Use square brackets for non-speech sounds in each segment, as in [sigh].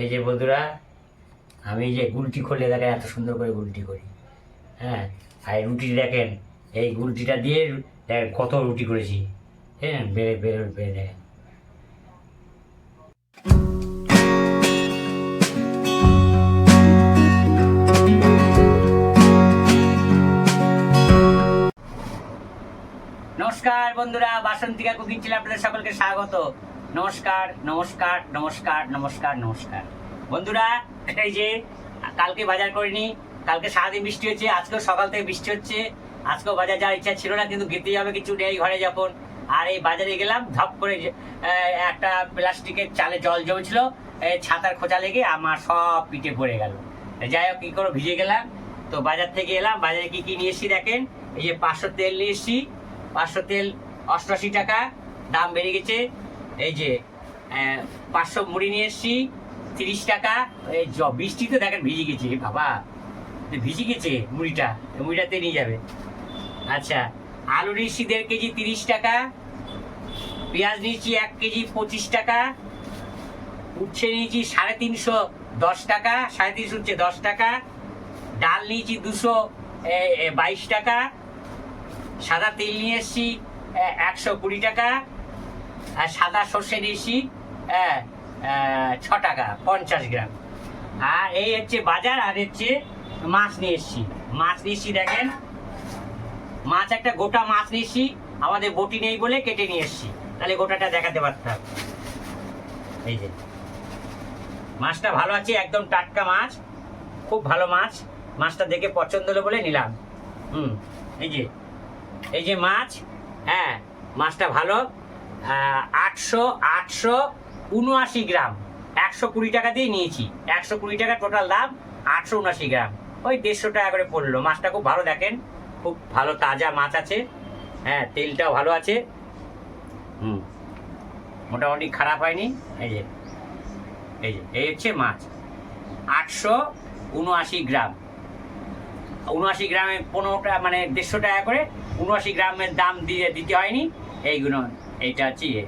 এই যে বন্ধুরা, আমি যে গুলটি খুললে দেখেন, এত সুন্দর করে গুলটি করি। হ্যাঁ আর রুটি দেখেন, এই গুলটিটা দিয়ে দেখেন কত রুটি করেছি। হ্যাঁ বেড়ে বেড়ে বেড়ে দেখেন। নমস্কার বন্ধুরা, বাসন্তিকা কুকিং চ্যানেলে আপনাদের সকলকে স্বাগত। নমস্কার নমস্কার নমস্কার নমস্কার নমস্কার। বন্ধুরা, এই যে কালকে বাজার করিনি, কালকে সারাদিন বৃষ্টি হচ্ছে, আজকেও সকাল থেকে বৃষ্টি হচ্ছে। আজকেও বাজার যাওয়ার ইচ্ছা ছিল না, কিন্তু গেতেই হবে কিছু নেই ঘরে যখন। আর এই বাজারে গেলাম, ধপ করে একটা প্লাস্টিকের চালে জল জমেছিল ছাতার খোঁচা লেগে আমার সব পিঠে পড়ে গেল। যাই হোক, কি করে ভিজে গেলাম। তো বাজার থেকে এলাম, বাজারে কি কি নিয়ে এসেছি দেখেন? এই যে পাঁচশো তেল নিয়ে এসেছি, পাঁচশো তেল অষ্টআশি টাকা, দাম বেড়ে গেছে। এই যে পাঁচশো মুড়ি নিয়ে এসেছি, তিরিশ টাকা। এই জ বৃষ্টিতে দেখেন ভিজে গেছে বাবা। ভিজে গেছে মুড়িটা মুড়িটাতে নিয়ে যাবে। আচ্ছা আলু নিয়েছি দেড় কেজি তিরিশ টাকা, পেঁয়াজ নিয়েছি এক কেজি পঁচিশ টাকা, উচ্ছে নিয়েছি সাড়ে তিনশো দশ টাকা, সাড়ে তিনশো উচ্ছে দশ টাকা, ডাল নিয়েছি দুশো বাইশ টাকা, সাদা তেল নিয়ে এসেছি একশো কুড়ি টাকা আর সাদা সর্ষে আহ, ছ টাকা পঞ্চাশ গ্রাম। আর এই হচ্ছে বাজার আর হচ্ছে মাছ নিয়ে এসেছি। মাছ নিয়েছি দেখেন। মাছ একটা গোটা মাছ নিয়েছি আমাদের বটি নেই বলে কেটে নিয়ে এসেছি। তাহলে গোটাটা দেখাতে পারতাম। এই যে। মাছটা ভালো আছে একদম টাটকা মাছ। খুব ভালো মাছ। মাছটা দেখে পছন্দ হলো বলে নিলাম। হুম এই যে। এই যে মাছ হ্যাঁ মাছটা ভালো। আটশো আটশো উনআশি গ্রাম। একশো কুড়ি টাকা দিয়ে নিয়েছি। একশো কুড়ি টাকা টোটাল দাম, আটশো উনআশি গ্রাম। ওই দেড়শো টাকা করে পড়ল। মাছটা খুব ভালো দেখেন। খুব ভালো তাজা মাছ আছে। হ্যাঁ তেলটাও ভালো আছে। হুম। মোটামুটি খারাপ হয়নি। এই যে এই যে, এই হচ্ছে মাছ। আটশো উনআশি গ্রাম। উনআশি গ্রামে পনেরো টাকা মানে দেড়শো টাকা করে উনআশি গ্রামের দাম দিয়ে দিতে হয়নি। এইগুলো এইটা হচ্ছে ইয়ে।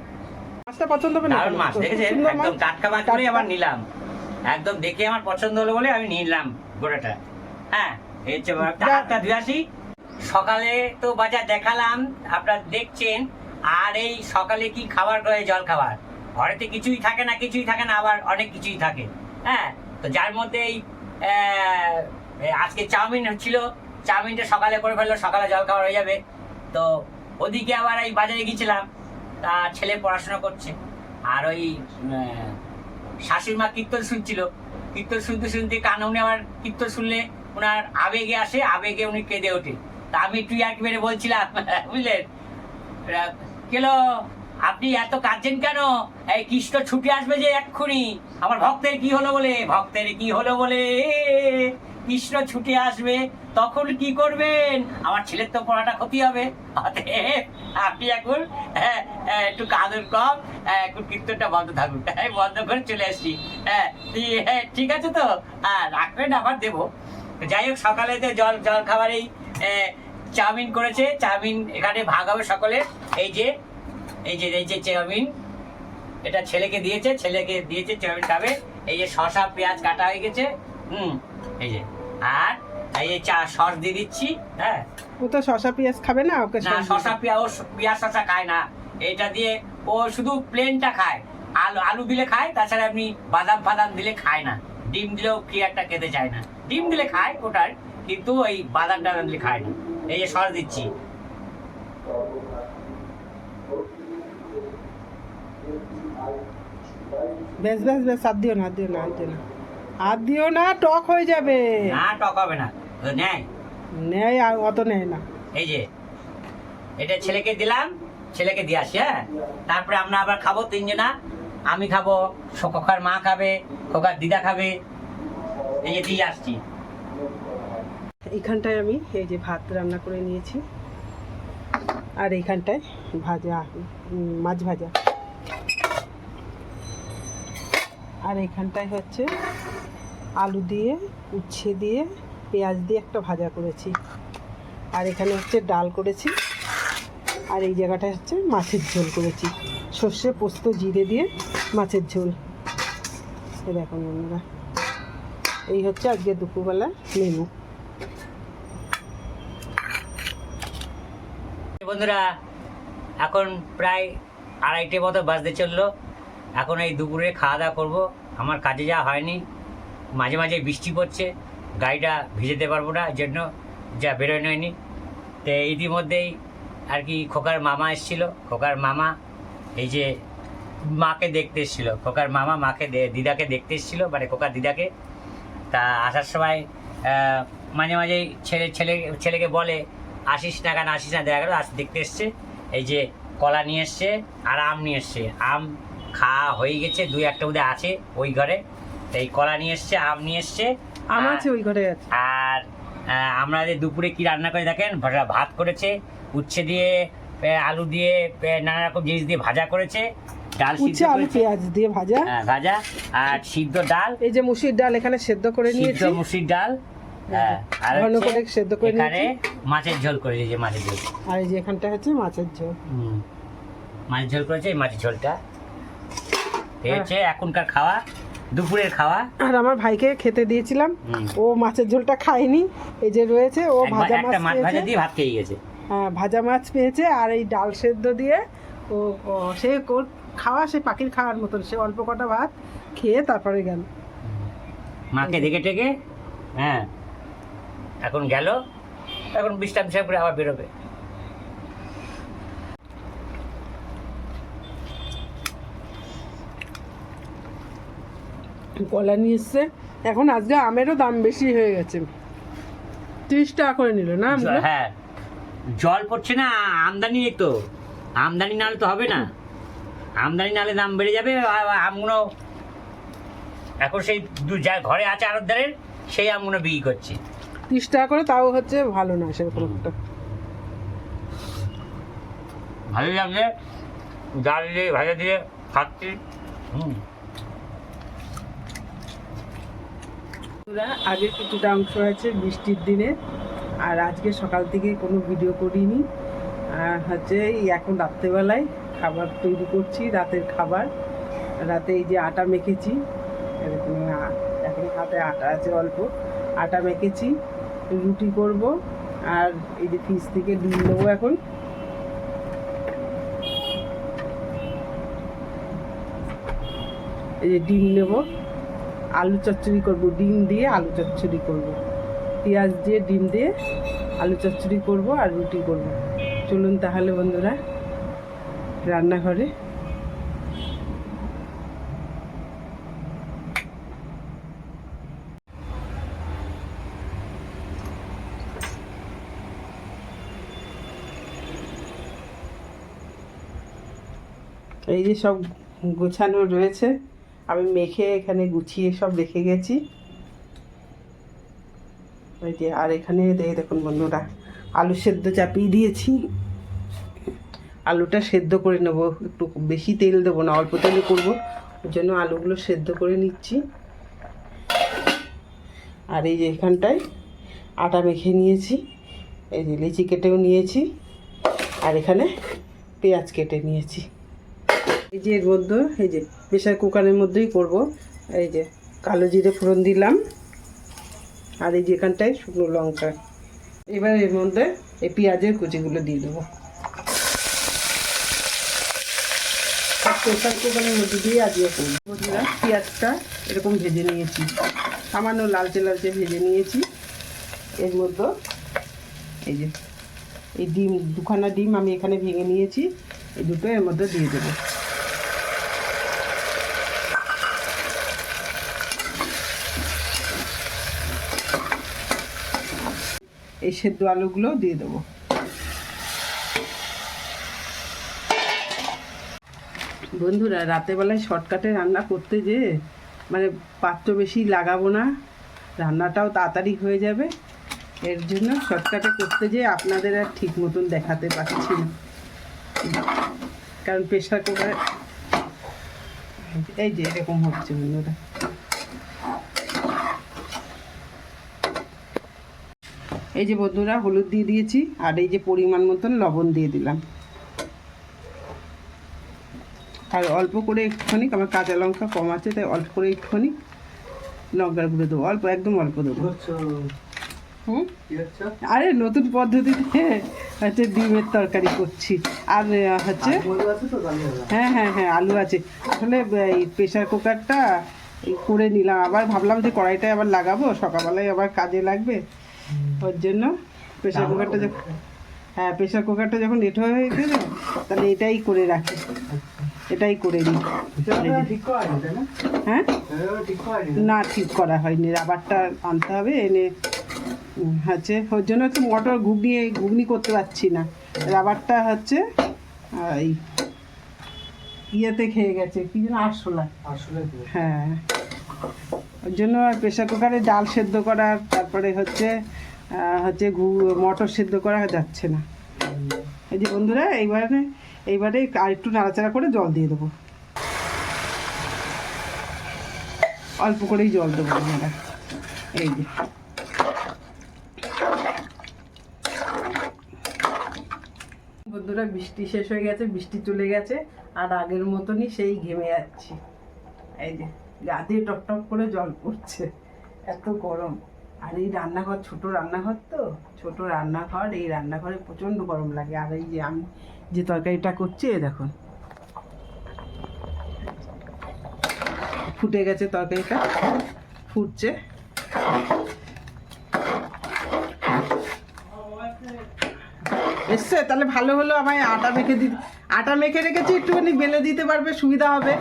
মাছটা পছন্দ হবে না? দারুণ মাছ দেখেছেন? একদম টাটকা মাছ করে আবার নিলাম। একদম দেখে আমার পছন্দ হলো বলে আমি নিলাম গোটাটা হ্যাঁ এই হচ্ছে। যা- আসি। সকালে তো বাজার দেখালাম আপনারা দেখছেন। আর এই সকালে কি খাবার করে জল খাবার। ঘরেতে কিছুই থাকে না কিছুই থাকে না আবার অনেক কিছুই থাকে। হ্যাঁ তো যার মধ্যে এই আজকে চাউমিন ছিল চাউমিনটা সকালে করে ফেলল সকালে জল খাবার হয়ে যাবে। তো ওদিকে আবার এই বাজারে গেছিলাম তা ছেলে পড়াশোনা করছে। আর ওই আহ, শাশুড়ি মা কীর্তন শুনছিল। কীর্তন শুনতে শুনতে কানে উনি আবার কীর্তন শুনলে ওনার আবেগে আসে আবেগে উনি কেঁদে ওঠে। তা আমি একটু আর কি মেরে বলছিলাম [laughs] বুঝলেন? কেলো আপনি এত কাঁদছেন কেন? এই কৃষ্ণ ছুটে আসবে যে এক্ষুনি। আমার ভক্তের কি হলো বলে? ভক্তের কি হলো বলে? কৃষ্ণ ছুটে আসবে তখন কি করবেন? আমার ছেলের তো পড়াটা ক্ষতি হবে। আপনি এখন হ্যাঁ, হ্যাঁ, একটু কাঁদুন কম হ্যাঁ, এখন কীর্তনটা বন্ধ থাকুন। বন্ধ করে চলে আসছি। হ্যাঁ ঠিক আছে তো? হ্যাঁ রাখবেন আবার দেবো। যাই হোক সকালে তো জল জল খাবারেই চাউমিন করেছে। চাউমিন এখানে ভাগ হবে সকলে এই যে এই যে এই যে চাউমিন এটা ছেলেকে দিয়েছে ছেলেকে দিয়েছে চাউমিন খাবে। এই যে শসা পেঁয়াজ কাটা হয়ে গেছে। হুম এই যে। আর এই চা সস দিয়ে দিচ্ছি হ্যাঁ? ও তো শশা পেঁয়াজ খাবে না ওকে না শসা পেঁয়াজ পেঁয়াজ শসা খায় না। এটা দিয়ে ও শুধু প্লেনটা খায়। আলু আলু দিলে খায় তাছাড়া আপনি বাদাম ফাদাম দিলে খায় না। ডিম দিলেও কি একটা খেতে চায় না। ডিম দিলে খায় ওটার কিন্তু ওই বাদাম টাদাম দিলে খায় না। এই যে সস দিচ্ছি। বেশ বেশ বেশ হাত দিও না দিও না দিও না। হাত দিও না টক হয়ে যাবে। না টক হবে না। নেয়। নেয় আর অত নেয় না। এই যে এটা ছেলেকে দিলাম ছেলেকে দিয়ে আসি হ্যাঁ? তারপরে আমরা আবার খাব তিনজনা। আমি খাব খোকার মা খাবে খোকার দিদা খাবে। এই যে দিয়ে আসছি। এইখানটায় আমি এই যে ভাত রান্না করে নিয়েছি। আর এইখানটায় ভাজা মাছ ভাজা। আর এইখানটায় হচ্ছে আলু দিয়ে, উচ্ছে দিয়ে, পেঁয়াজ দিয়ে একটা ভাজা করেছি। আর এখানে হচ্ছে ডাল করেছি। আর এই জায়গাটায় হচ্ছে মাছের ঝোল করেছি। সর্ষে পোস্ত, জিরে দিয়ে মাছের ঝোল। এই দেখুন বন্ধুরা। এই হচ্ছে আজকে দুপুরবেলা মেনু বন্ধুরা, এখন প্রায় আড়াইটে মতো বাজতে চলল। এখন এই দুপুরে খাওয়া দাওয়া করব। আমার কাজে যা হয়নি। মাঝে মাঝে বৃষ্টি পড়ছে, গাড়িটা ভিজেতে পারব না, জন্য যা বেরোয় হয়নি তো ইতিমধ্যেই আর কি খোকার মামা এসেছিল। খোকার মামা, এই যে মাকে দেখতে এসেছিল। খোকার মামা মাকে দিদাকে দেখতে এসেছিল মানে খোকার দিদাকে। তা আসার সময় মাঝে মাঝে ছেলে ছেলে, ছেলেকে বলে, আসিস না কেন, আসিস না। দেখা গেলো, আস, দেখতে এসছে। এই যে কলা নিয়ে এসছে, আর আম নিয়ে এসছে। আম খাওয়া হয়ে গেছে দুই একটা বোধহয় আছে ওই ঘরে। তো এই কলা নিয়ে এসছে আম নিয়ে এসছে। আর- আছে ওই ঘরে আছে। আর আমরা যে দুপুরে কি রান্না করে দেখেন ভাত করেছে উচ্ছে দিয়ে আলু দিয়ে নানা রকম জিনিস দিয়ে ভাজা করেছে। ডাল সিদ্ধ আলু পেঁয়াজ দিয়ে ভাজা। হ্যাঁ, ভাজা। আর সিদ্ধ ডাল। এই যে মুসির ডাল এখানে সেদ্ধ করে সিদ্ধ নিয়েছি। মুসির ডাল। হ্যাঁ, আর ঘন করে সেদ্ধ করে এখানে মাছের ঝোল করে দিয়েছে মাছের ঝোল। আর এই যে এখানটা হচ্ছে মাছের ঝোল। হুম। মাছের ঝোল করেছে এই মাছের ঝোলটা। এই হ্যাঁ। হচ্ছে এখনকার খাওয়া দুপুরের খাওয়া। আর আমার ভাইকে খেতে দিয়েছিলাম। ও মাছের ঝোলটা খায়নি। এই যে রয়েছে ও ভাজা মাছ ভাজা দিয়ে ভাত খেয়ে গেছে। হ্যাঁ ভাজা মাছ পেয়েছে আর এই ডাল সেদ্ধ দিয়ে ও সে খাওয়া সে পাখির খাওয়ার মতন সে অল্প কটা ভাত খেয়ে তারপরে গেল। মাকে দেখে টেকে হ্যাঁ এখন গেল এখন বিশ্রাম করে আবার বেরোবে। কলা নিয়ে এসছে। এখন আজকে আমেরও দাম বেশি হয়ে গেছে। তিরিশ টাকা করে নিল না? হ্যাঁ। জল পড়ছে না আমদানি তো। আমদানি নাহলে তো হবে না। আমদানি নাহলে দাম বেড়ে যাবে আমগুলো এখন সেই দু যা ঘরে আছে আরতদারের সেই আমগুলো বিক্রি করছি। তিরিশ টাকা করে তাও হচ্ছে ভালো না সেরকম একটা ভালোই লাগছে। ডাল দিয়ে ভাজা দিয়ে খাচ্ছি। হুম। বন্ধুরা, আগে কিছুটা অংশ আছে বৃষ্টির দিনে আর আজকে সকাল থেকে কোনো ভিডিও করিনি। আর হচ্ছে এই এখন রাত্রেবেলায় খাবার তৈরি করছি রাতের খাবার। রাতে এই যে আটা মেখেছি এরকম এখন হাতে আটা আছে অল্প। আটা মেখেছি রুটি করব আর এই যে ফ্রিজ থেকে ডিম নেব এখন। এই যে ডিম নেব। আলু চচ্চড়ি করব, ডিম দিয়ে আলু চচ্চড়ি করব। পেঁয়াজ দিয়ে ডিম দিয়ে আলু চচ্চড়ি করব আর রুটি করব। চলুন তাহলে বন্ধুরা, রান্নাঘরে। এই যে সব গোছানো রয়েছে আমি মেখে এখানে গুছিয়ে সব রেখে গেছি। এই যে, আর এখানে দেখে দেখুন বন্ধুরা, আলু সেদ্ধ চাপিয়ে দিয়েছি। আলুটা সেদ্ধ করে নেব, একটু বেশি তেল দেবো না, অল্প তেলে করব। ওই জন্য আলুগুলো সেদ্ধ করে নিচ্ছি। আর এই যে এখানটায় আটা মেখে নিয়েছি, এই যে লিচি কেটেও নিয়েছি, আর এখানে পেঁয়াজ কেটে নিয়েছি। এই যে মধ্যে এই যে প্রেশার কুকারের মধ্যেই করব। এই যে কালো জিরে ফোড়ন দিলাম। আর এই যে এখানটায় শুকনো লঙ্কা। এবার এর মধ্যে এই পেঁয়াজের কুচিগুলো দিয়ে দেবো। প্রেশার কুকারের মধ্যে দিয়ে আজকে করব। পেঁয়াজটা এরকম ভেজে নিয়েছি। সামান্য লালচে লালচে ভেজে নিয়েছি। এর মধ্যে এই যে এই ডিম, দুখানা ডিম আমি এখানে ভেঙে নিয়েছি। এই দুটো এর মধ্যে দিয়ে দেবো। এই সেদ্ধ আলুগুলো দিয়ে দেবো। বন্ধুরা, রাতেবেলায় শর্টকাটে রান্না করতে যে মানে পাত্র বেশি লাগাবো না, রান্নাটাও তাড়াতাড়ি হয়ে যাবে। এর জন্য শর্টকাটে করতে যে আপনাদের আর ঠিক মতন দেখাতে পারছি না। কারণ প্রেশার কুকারে এই যে এরকম হচ্ছে বন্ধুরা। এই যে বন্ধুরা, হলুদ দিয়ে দিয়েছি, আর এই যে পরিমাণ মতন লবণ দিয়ে দিলাম। আর অল্প করে একটুখানি আমার কাঁচা লঙ্কা কম আছে, তাই অল্প করে একটুখানি লঙ্কার গুঁড়ো দেবো। অল্প, একদম অল্প দেবো। হুম? আরে, নতুন পদ্ধতিতে হচ্ছে ডিমের তরকারি করছি। আর হচ্ছে হ্যাঁ হ্যাঁ হ্যাঁ আলু আছে। আসলে, এই প্রেশার কুকারটা করে নিলাম। আবার ভাবলাম যে কড়াইটায় আবার লাগাবো, সকালবেলায় আবার কাজে লাগবে। ওর জন্য প্রেশার কুকারটা যখন হ্যাঁ প্রেশার কুকারটা যখন লেট হয়ে গেছে তাহলে এটাই করে রাখি। এটাই করে নিই হ্যাঁ? না? ঠিক করা হয়নি। রাবারটা আনতে হবে এনে হচ্ছে ওর জন্য একটু মটর ঘুগনি ঘুগনি করতে পারছি না। রাবারটা হচ্ছে এই ইয়েতে খেয়ে গেছে কি যেন আরশোলা। হ্যাঁ। ওর জন্য প্রেশার কুকারে ডাল সেদ্ধ করার তারপরে হচ্ছে হচ্ছে ঘু- মটর সেদ্ধ করা যাচ্ছে না। এই যে বন্ধুরা, এইবারে এইবারে আর একটু নাড়াচাড়া করে জল দিয়ে দেবো। অল্প করেই জল দেবো আমরা এই যে। বন্ধুরা, বৃষ্টি শেষ হয়ে গেছে, বৃষ্টি চলে গেছে, আর আগের মতনই সেই ঘেমে যাচ্ছি এই যে, গা দিয়ে টপ করে জল পড়ছে, এত গরম। আর এই রান্নাঘর, ছোট রান্নাঘর তো? ছোট রান্নাঘর, এই রান্নাঘরে প্রচণ্ড গরম লাগে। আর এই যে আমি যে তরকারিটা করছি দেখুন। ফুটে গেছে তরকারিটা। ফুটছে। এসছে? তাহলে ভালো হলো আমায় আটা মেখে দিতে আটা মেখে রেখেছি, একটুখানি বেলে দিতে পারবে, সুবিধা হবে।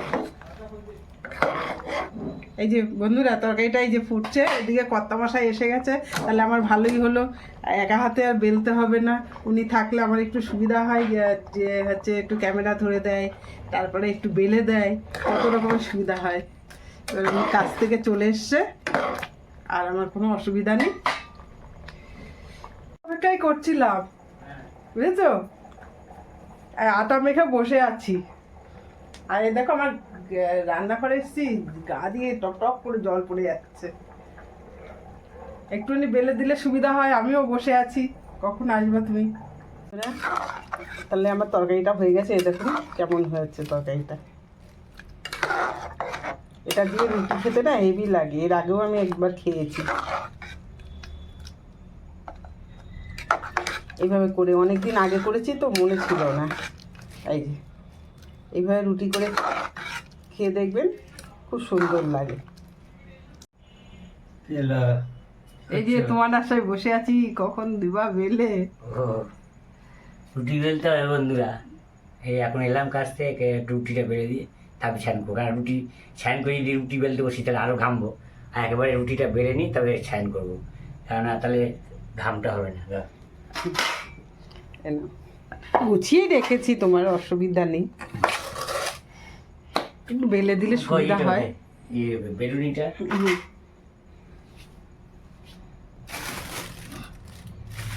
এই যে বন্ধুরা, তরকারিটা এই যে ফুটছে, এদিকে কর্তা মশাই এসে গেছে। তাহলে আমার ভালোই হলো, একা হাতে আর বেলতে হবে না। উনি থাকলে আমার একটু সুবিধা হয়, যে- হচ্ছে একটু ক্যামেরা ধরে দেয়, তারপরে একটু বেলে দেয়, কত রকমের সুবিধা হয়। এবার উনি কাছ থেকে চলে এসছে, আর আমার কোনো অসুবিধা নেই। অপেক্ষাই করছিলাম, বুঝেছ? আটা মেখে বসে আছি। আর দেখো আমার রান্নাঘরে এসেছি, গা দিয়ে টপ টপ করে জল পড়ে যাচ্ছে। একটুখানি বেলে দিলে সুবিধা হয়, আমিও বসে আছি। কখন আসবে তুমি? তাহলে আমার তরকারিটা হয়ে গেছে, এই দেখুন কেমন হয়েছে তরকারিটা। এটা দিয়ে রুটি খেতে না হেভি লাগে, এর আগেও আমি একবার খেয়েছি। এইভাবে করে অনেক দিন আগে করেছি তো মনে ছিল না। এই যে, এইভাবে রুটি করে খেয়ে দেখবেন খুব সুন্দর লাগে। এই যে তোমার আশায় বসে আছি কখন দিবা বেলে? ও রুটি বেলতে হবে বন্ধুরা। এই এখন এলাম কাছ থেকে রুটিটা বেলে দিয়ে তারপরে ছ্যান করব। কারণ রুটি ছ্যান করে যদি রুটি বেলতে বসি তাহলে আরও ঘামবো। আর একেবারে রুটিটা বেড়ে নিই তবে ছ্যান করব। কেননা তাহলে ঘামটা হবে না গুছিয়ে রেখেছি তোমার অসুবিধা নেই। একটু বেলে দিলে সুবিধা হয়। ইয়ে বেলুনিটা।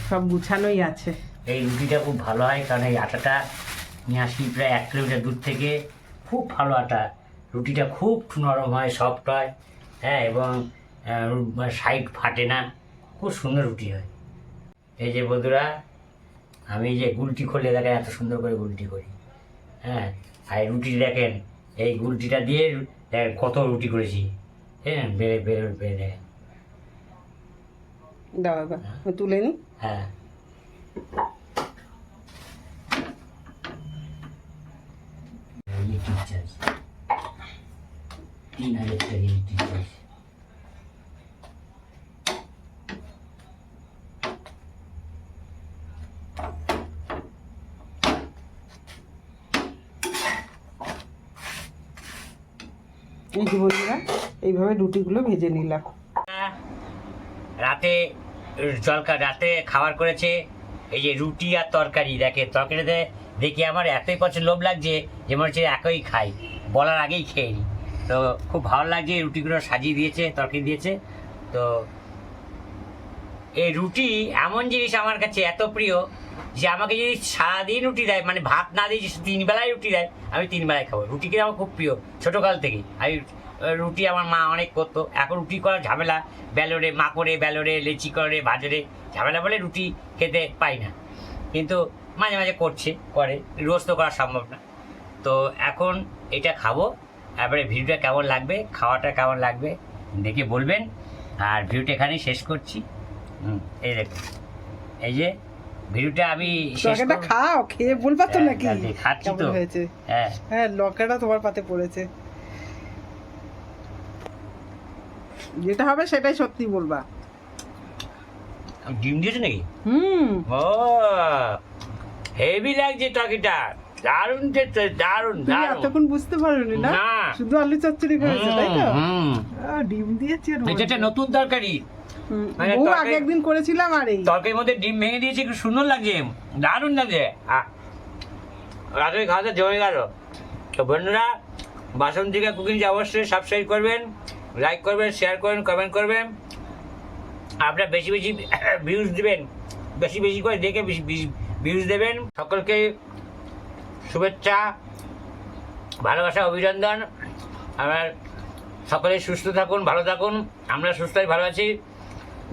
সব গুছানোই আছে। এই রুটিটা খুব ভালো হয় কারণ এই আটাটা নিয়ে আসি প্রায় এক কিলোমিটার দূর থেকে। খুব ভালো আটা। রুটিটা খুব নরম হয় সফট হয় হ্যাঁ এবং সাইড ফাটে না। খুব সুন্দর রুটি হয়। এই যে বন্ধুরা আমি যে গুলটি খুলে দেখেন এত সুন্দর করে গুলটি করি। হ্যাঁ আর রুটি দেখেন এই গুলটিটা দিয়ে কত রুটি করেছি। হ্যাঁ বেড়ে বেড়ে বেড়ে। দেখেন দাও এবার তুলে নি। হ্যাঁ। তিন হাজার টাকা যে বন্ধুরা, এইভাবে রুটিগুলো ভেজে নিলাম। রাতে, জলকা, রাতে খাবার করেছে এই যে রুটি আর তরকারি। দেখে তরকারিতে দেখি আমার এতই পছন্দ, লোভ লাগছে যে মনে হচ্ছে একই খাই। বলার আগেই খেয়ে নিই। তো খুব ভালো লাগছে, রুটিগুলো সাজিয়ে দিয়েছে, তরকারি দিয়েছে। তো এই রুটি এমন জিনিস আমার কাছে এত প্রিয় যে আমাকে যদি সারাদিন রুটি দেয় মানে ভাত না দিয়ে তিন বেলায় রুটি দেয়, আমি তিন বেলায় খাব। রুটি কিন্তু আমার খুব প্রিয়, ছোটোকাল থেকেই। আমি রুটি আমার মা অনেক করতো। এখন রুটি করার ঝামেলা বেলোরে মা করে বেলোরে লেচি করে, বাজারে, ঝামেলা বলে রুটি খেতে পাই না। কিন্তু মাঝে মাঝে করছে, করে রোজ তো করা সম্ভব না। তো এখন এটা খাব তারপরে ভিডিওটা কেমন লাগবে, খাওয়াটা কেমন লাগবে, দেখে বলবেন। আর ভিডিওটা এখানেই শেষ করছি। হুম, এই দেখুন। এই যে ভিডিওটা আমি করব- খাও খেয়ে বলবা তো হ্যাঁ, নাকি? খাচ্ছি তো। হয়েছে? হ্যাঁ। হ্যাঁ লঙ্কাটা তোমার পাতে পড়েছে। যেটা হবে সেটাই সত্যি বলবা। ডিম দিয়েছে নাকি? হুম। ও হেভি লাগছে টকিটা। দারুণ খেতে দারুণ দারুণ। এতক্ষণ বুঝতে পারোনি না। শুধু আলু চচ্চড়ি করেছে তাই তো? ডিম দিয়েছি এটা নতুন তরকারি। তরকারি- আগে একদিন করেছিলাম আর এই। তরকারির মধ্যে ডিম ভেঙে দিয়েছি একটু সুন্দর লাগছে। দারুণ লাগছে। রাতের খাওয়াতে জমে গেল। তো বন্ধুরা বাসন্তিকা কুকিং অবশ্যই সাবস্ক্রাইব করবেন লাইক করবেন শেয়ার করবেন কমেন্ট করবেন। আপনারা বেশি বেশি ভিউজ দিবেন বেশি বেশি করে দেখে ভিউজ দেবেন। সকলকে শুভেচ্ছা ভালোবাসা অভিনন্দন। আমার সকলে সুস্থ থাকুন ভালো থাকুন। আমরা সুস্থই ভালো আছি।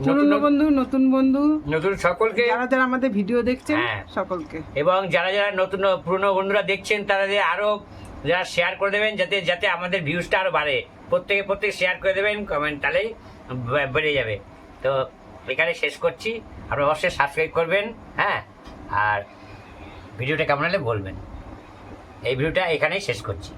পুরনো নতুন- বন্ধু নতুন বন্ধু। নতুন সকলকে। যারা যারা আমাদের ভিডিও দেখছেন হ্যাঁ। সকলকে। এবং যারা যারা নতুন পুরনো বন্ধুরা দেখছেন তারা যে আরও যারা শেয়ার করে দেবেন যাতে যাতে আমাদের ভিউজটা আরও বাড়ে। প্রত্যেকে প্রত্যেকে শেয়ার করে দেবেন কমেন্ট তাহলেই বেড়ে যাবে। তো এখানে শেষ করছি। আপনারা অবশ্যই সাবস্ক্রাইব করবেন হ্যাঁ? আর ভিডিওটা কেমন হলে বলবেন। এই ভিডিওটা এখানেই শেষ করছি।